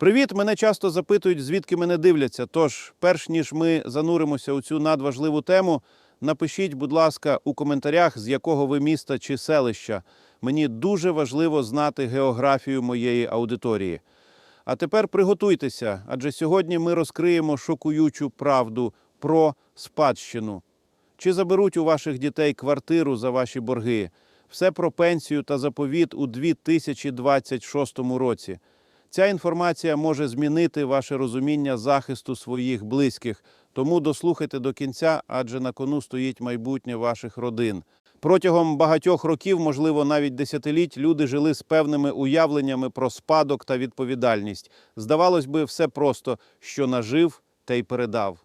Привіт! Мене часто запитують, звідки мене дивляться. Тож, перш ніж ми зануримося у цю надважливу тему, напишіть, будь ласка, у коментарях, з якого ви міста чи селища. Мені дуже важливо знати географію моєї аудиторії. А тепер приготуйтеся, адже сьогодні ми розкриємо шокуючу правду про спадщину. Чи заберуть у ваших дітей квартиру за ваші борги? Все про пенсію та заповіт у 2026 році. Ця інформація може змінити ваше розуміння захисту своїх близьких. Тому дослухайте до кінця, адже на кону стоїть майбутнє ваших родин. Протягом багатьох років, можливо, навіть десятиліть, люди жили з певними уявленнями про спадок та відповідальність. Здавалось би, все просто, що нажив, те й передав.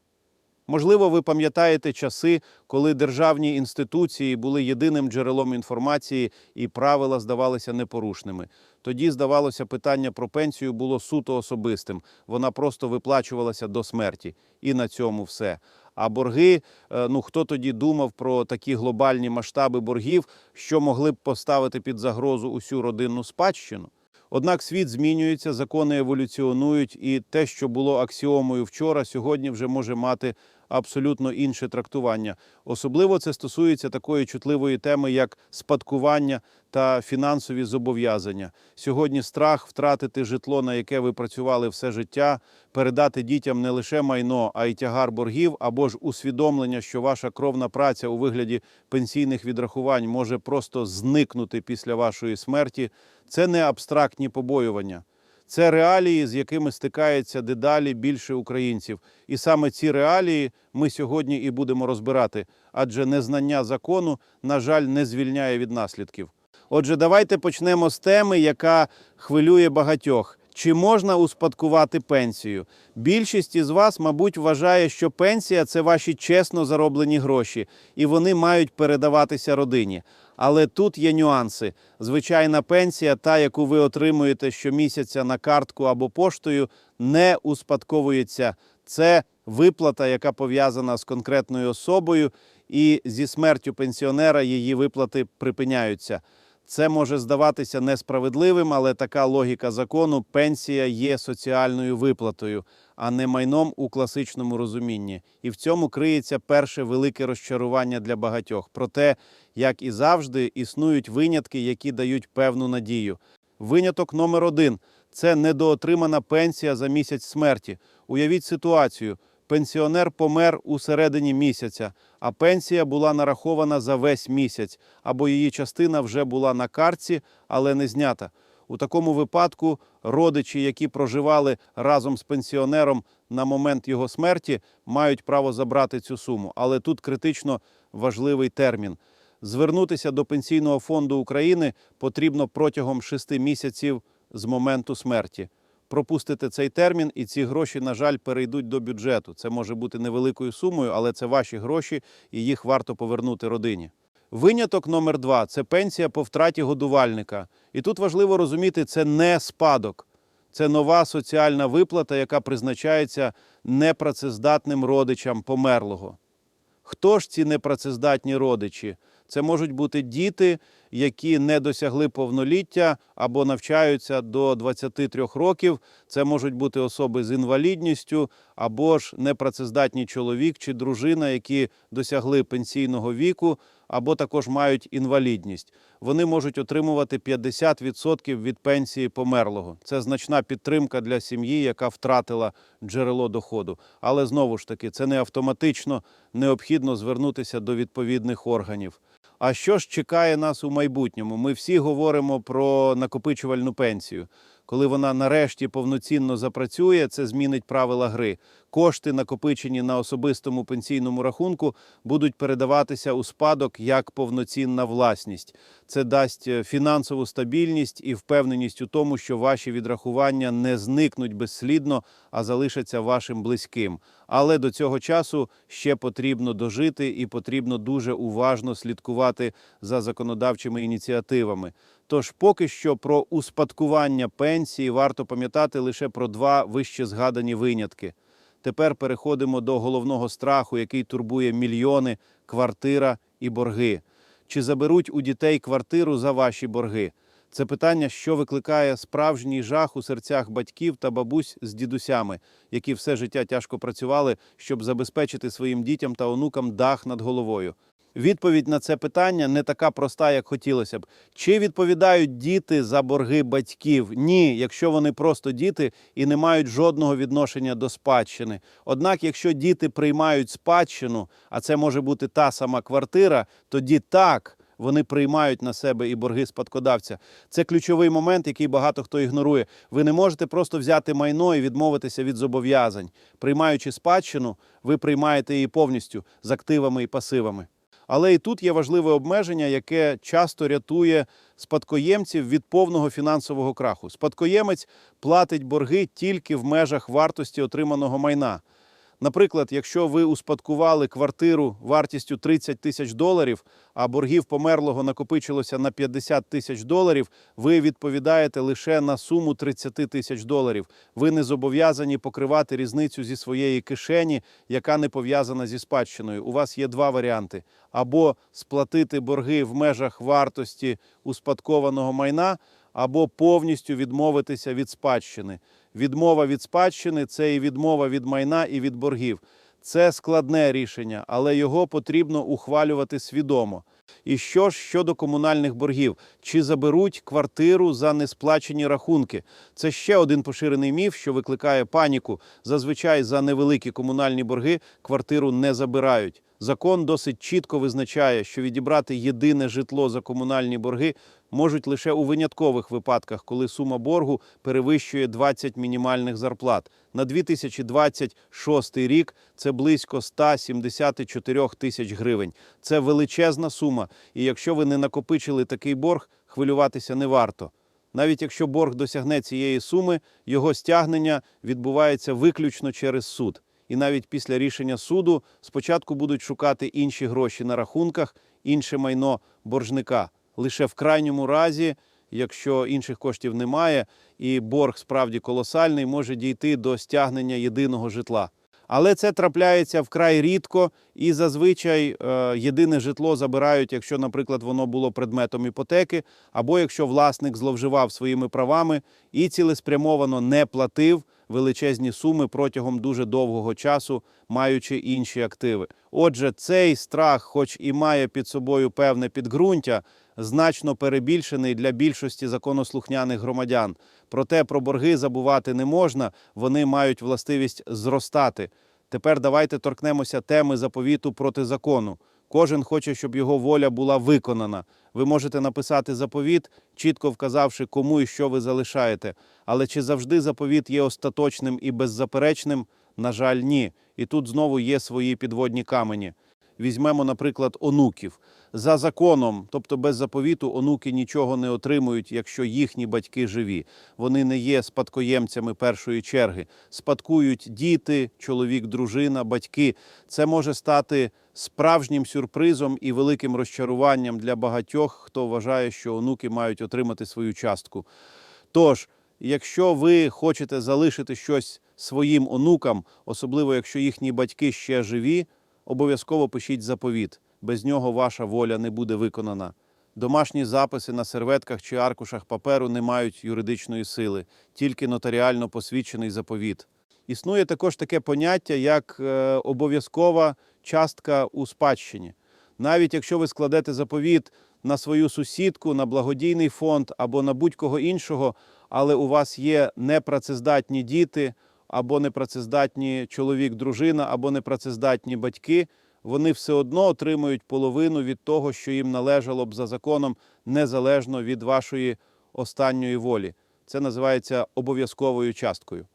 Можливо, ви пам'ятаєте часи, коли державні інституції були єдиним джерелом інформації і правила здавалися непорушними. Тоді, здавалося, питання про пенсію було суто особистим. Вона просто виплачувалася до смерті. І на цьому все. А борги, е, ну хто тоді думав про такі глобальні масштаби боргів, що могли б поставити під загрозу усю родинну спадщину? Однак світ змінюється, закони еволюціонують, і те, що було аксіомою вчора, сьогодні вже може мати абсолютно інше трактування. Особливо це стосується такої чутливої теми, як спадкування та фінансові зобов'язання. Сьогодні страх втратити житло, на яке ви працювали все життя, передати дітям не лише майно, а й тягар боргів, або ж усвідомлення, що ваша кровна праця у вигляді пенсійних відрахувань може просто зникнути після вашої смерті. Це не абстрактні побоювання. Це реалії, з якими стикається дедалі більше українців. І саме ці реалії ми сьогодні і будемо розбирати, адже незнання закону, на жаль, не звільняє від наслідків. Отже, давайте почнемо з теми, яка хвилює багатьох. Чи можна успадкувати пенсію? Більшість із вас, мабуть, вважає, що пенсія це ваші чесно зароблені гроші, і вони мають передаватися родині. Але тут є нюанси. Звичайна пенсія, та яку ви отримуєте щомісяця на картку або поштою, не успадковується. Це виплата, яка пов'язана з конкретною особою, і зі смертю пенсіонера її виплати припиняються. Це може здаватися несправедливим, але така логіка закону пенсія є соціальною виплатою, а не майном у класичному розумінні. І в цьому криється перше велике розчарування для багатьох. Проте, як і завжди, існують винятки, які дають певну надію. Виняток номер один це недоотримана пенсія за місяць смерті. Уявіть ситуацію. Пенсіонер помер у середині місяця, а пенсія була нарахована за весь місяць, або її частина вже була на картці, але не знята. У такому випадку родичі, які проживали разом з пенсіонером на момент його смерті, мають право забрати цю суму. Але тут критично важливий термін. Звернутися до Пенсійного фонду України потрібно протягом шести місяців з моменту смерті пропустите цей термін, і ці гроші, на жаль, перейдуть до бюджету. Це може бути невеликою сумою, але це ваші гроші, і їх варто повернути родині. Виняток номер два це пенсія по втраті годувальника. І тут важливо розуміти, це не спадок, це нова соціальна виплата, яка призначається непрацездатним родичам померлого. Хто ж ці непрацездатні родичі? Це можуть бути діти, які не досягли повноліття або навчаються до 23 років. Це можуть бути особи з інвалідністю, або ж непрацездатний чоловік чи дружина, які досягли пенсійного віку, або також мають інвалідність. Вони можуть отримувати 50% від пенсії померлого. Це значна підтримка для сім'ї, яка втратила джерело доходу. Але знову ж таки, це не автоматично необхідно звернутися до відповідних органів. А що ж чекає нас у майбутньому? Ми всі говоримо про накопичувальну пенсію. Коли вона нарешті повноцінно запрацює, це змінить правила гри. Кошти, накопичені на особистому пенсійному рахунку, будуть передаватися у спадок як повноцінна власність. Це дасть е, фінансову стабільність і впевненість у тому, що ваші відрахування не зникнуть безслідно, а залишаться вашим близьким. Але до цього часу ще потрібно дожити і потрібно дуже уважно слідкувати за законодавчими ініціативами. Тож поки що про успадкування пенсії варто пам'ятати лише про два вище згадані винятки. Тепер переходимо до головного страху, який турбує мільйони квартира і борги. Чи заберуть у дітей квартиру за ваші борги? Це питання, що викликає справжній жах у серцях батьків та бабусь з дідусями, які все життя тяжко працювали, щоб забезпечити своїм дітям та онукам дах над головою. Відповідь на це питання не така проста, як хотілося б. Чи відповідають діти за борги батьків? Ні, якщо вони просто діти і не мають жодного відношення до спадщини. Однак, якщо діти приймають спадщину, а це може бути та сама квартира, тоді так. Вони приймають на себе і борги спадкодавця. Це ключовий момент, який багато хто ігнорує. Ви не можете просто взяти майно і відмовитися від зобов'язань. Приймаючи спадщину, ви приймаєте її повністю з активами і пасивами. Але і тут є важливе обмеження, яке часто рятує спадкоємців від повного фінансового краху. Спадкоємець платить борги тільки в межах вартості отриманого майна. Наприклад, якщо ви успадкували квартиру вартістю 30 тисяч доларів, а боргів померлого накопичилося на 50 тисяч доларів, ви відповідаєте лише на суму 30 тисяч доларів. Ви не зобов'язані покривати різницю зі своєї кишені, яка не пов'язана зі спадщиною. У вас є два варіанти: або сплатити борги в межах вартості успадкованого майна, або повністю відмовитися від спадщини. Відмова від спадщини це і відмова від майна і від боргів. Це складне рішення, але його потрібно ухвалювати свідомо. І що ж щодо комунальних боргів? Чи заберуть квартиру за несплачені рахунки? Це ще один поширений міф, що викликає паніку. Зазвичай за невеликі комунальні борги квартиру не забирають. Закон досить чітко визначає, що відібрати єдине житло за комунальні борги можуть лише у виняткових випадках, коли сума боргу перевищує 20 мінімальних зарплат. На 2026 рік це близько 174 тисяч гривень. Це величезна сума. І якщо ви не накопичили такий борг, хвилюватися не варто. Навіть якщо борг досягне цієї суми, його стягнення відбувається виключно через суд. І навіть після рішення суду спочатку будуть шукати інші гроші на рахунках, інше майно боржника. Лише в крайньому разі, якщо інших коштів немає, і борг справді колосальний, може дійти до стягнення єдиного житла. Але це трапляється вкрай рідко, і зазвичай е, єдине житло забирають, якщо, наприклад, воно було предметом іпотеки, або якщо власник зловживав своїми правами і цілеспрямовано не платив величезні суми протягом дуже довгого часу, маючи інші активи. Отже, цей страх, хоч і має під собою певне підґрунтя, значно перебільшений для більшості законослухняних громадян. Проте про борги забувати не можна, вони мають властивість зростати. Тепер давайте торкнемося теми заповіту проти закону. Кожен хоче, щоб його воля була виконана. Ви можете написати заповіт, чітко вказавши, кому і що ви залишаєте. Але чи завжди заповіт є остаточним і беззаперечним? На жаль, ні. І тут знову є свої підводні камені. Візьмемо, наприклад, онуків. За законом, тобто без заповіту, онуки нічого не отримують, якщо їхні батьки живі. Вони не є спадкоємцями першої черги. Спадкують діти, чоловік, дружина, батьки. Це може стати справжнім сюрпризом і великим розчаруванням для багатьох, хто вважає, що онуки мають отримати свою частку. Тож, якщо ви хочете залишити щось своїм онукам, особливо якщо їхні батьки ще живі, обов'язково пишіть заповіт. Без нього ваша воля не буде виконана. Домашні записи на серветках чи аркушах паперу не мають юридичної сили, тільки нотаріально посвідчений заповіт. Існує також таке поняття, як е, обов'язкова частка у спадщині. Навіть якщо ви складете заповіт на свою сусідку, на благодійний фонд або на будь-кого іншого, але у вас є непрацездатні діти, або непрацездатні чоловік, дружина, або непрацездатні батьки, вони все одно отримують половину від того, що їм належало б за законом, незалежно від вашої останньої волі. Це називається обов'язковою часткою.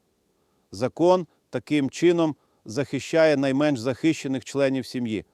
Закон таким чином захищає найменш захищених членів сім'ї.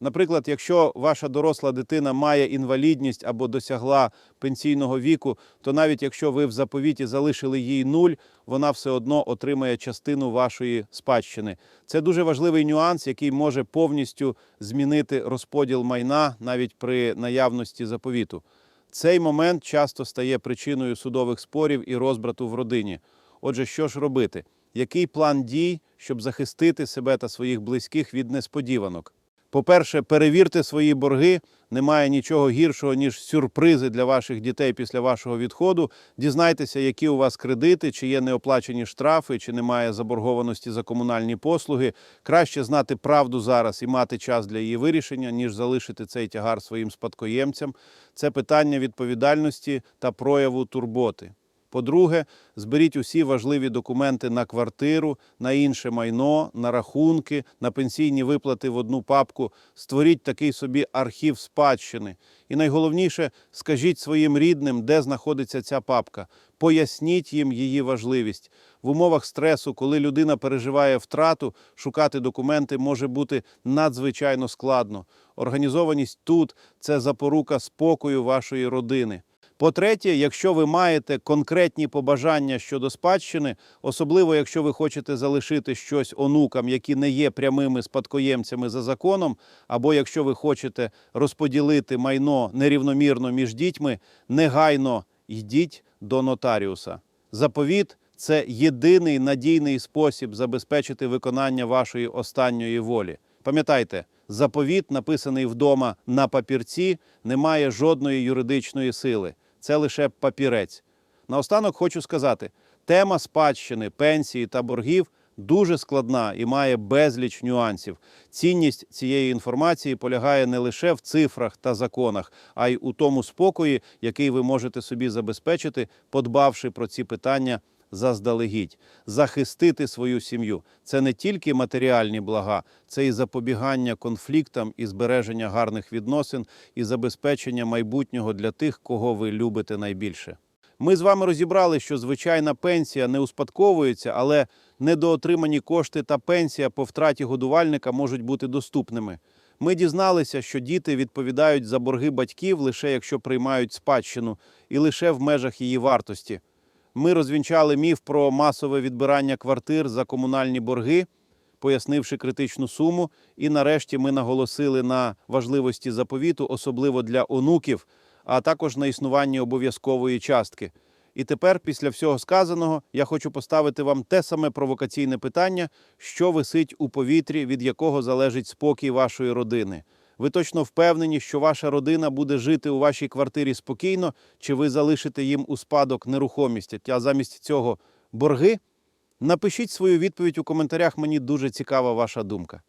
Наприклад, якщо ваша доросла дитина має інвалідність або досягла пенсійного віку, то навіть якщо ви в заповіті залишили їй нуль, вона все одно отримає частину вашої спадщини. Це дуже важливий нюанс, який може повністю змінити розподіл майна навіть при наявності заповіту. Цей момент часто стає причиною судових спорів і розбрату в родині. Отже, що ж робити? Який план дій, щоб захистити себе та своїх близьких від несподіванок? По-перше, перевірте свої борги. Немає нічого гіршого, ніж сюрпризи для ваших дітей після вашого відходу. Дізнайтеся, які у вас кредити, чи є неоплачені штрафи, чи немає заборгованості за комунальні послуги. Краще знати правду зараз і мати час для її вирішення, ніж залишити цей тягар своїм спадкоємцям. Це питання відповідальності та прояву турботи. По-друге, зберіть усі важливі документи на квартиру, на інше майно, на рахунки, на пенсійні виплати в одну папку. Створіть такий собі архів спадщини. І найголовніше, скажіть своїм рідним, де знаходиться ця папка. Поясніть їм її важливість. В умовах стресу, коли людина переживає втрату, шукати документи може бути надзвичайно складно. Організованість тут це запорука спокою вашої родини. По-третє, якщо ви маєте конкретні побажання щодо спадщини, особливо якщо ви хочете залишити щось онукам, які не є прямими спадкоємцями за законом, або якщо ви хочете розподілити майно нерівномірно між дітьми, негайно йдіть до нотаріуса. Заповіт це єдиний надійний спосіб забезпечити виконання вашої останньої волі. Пам'ятайте, заповіт, написаний вдома на папірці, не має жодної юридичної сили. Це лише папірець. Наостанок хочу сказати: тема спадщини, пенсії та боргів дуже складна і має безліч нюансів. Цінність цієї інформації полягає не лише в цифрах та законах, а й у тому спокої, який ви можете собі забезпечити, подбавши про ці питання заздалегідь. Захистити свою сім'ю це не тільки матеріальні блага, це і запобігання конфліктам, і збереження гарних відносин, і забезпечення майбутнього для тих, кого ви любите найбільше. Ми з вами розібрали, що звичайна пенсія не успадковується, але недоотримані кошти та пенсія по втраті годувальника можуть бути доступними. Ми дізналися, що діти відповідають за борги батьків лише якщо приймають спадщину, і лише в межах її вартості. Ми розвінчали міф про масове відбирання квартир за комунальні борги, пояснивши критичну суму. І нарешті ми наголосили на важливості заповіту, особливо для онуків, а також на існуванні обов'язкової частки. І тепер, після всього сказаного, я хочу поставити вам те саме провокаційне питання, що висить у повітрі, від якого залежить спокій вашої родини. Ви точно впевнені, що ваша родина буде жити у вашій квартирі спокійно, чи ви залишите їм у спадок нерухомість, а замість цього борги? Напишіть свою відповідь у коментарях. Мені дуже цікава ваша думка.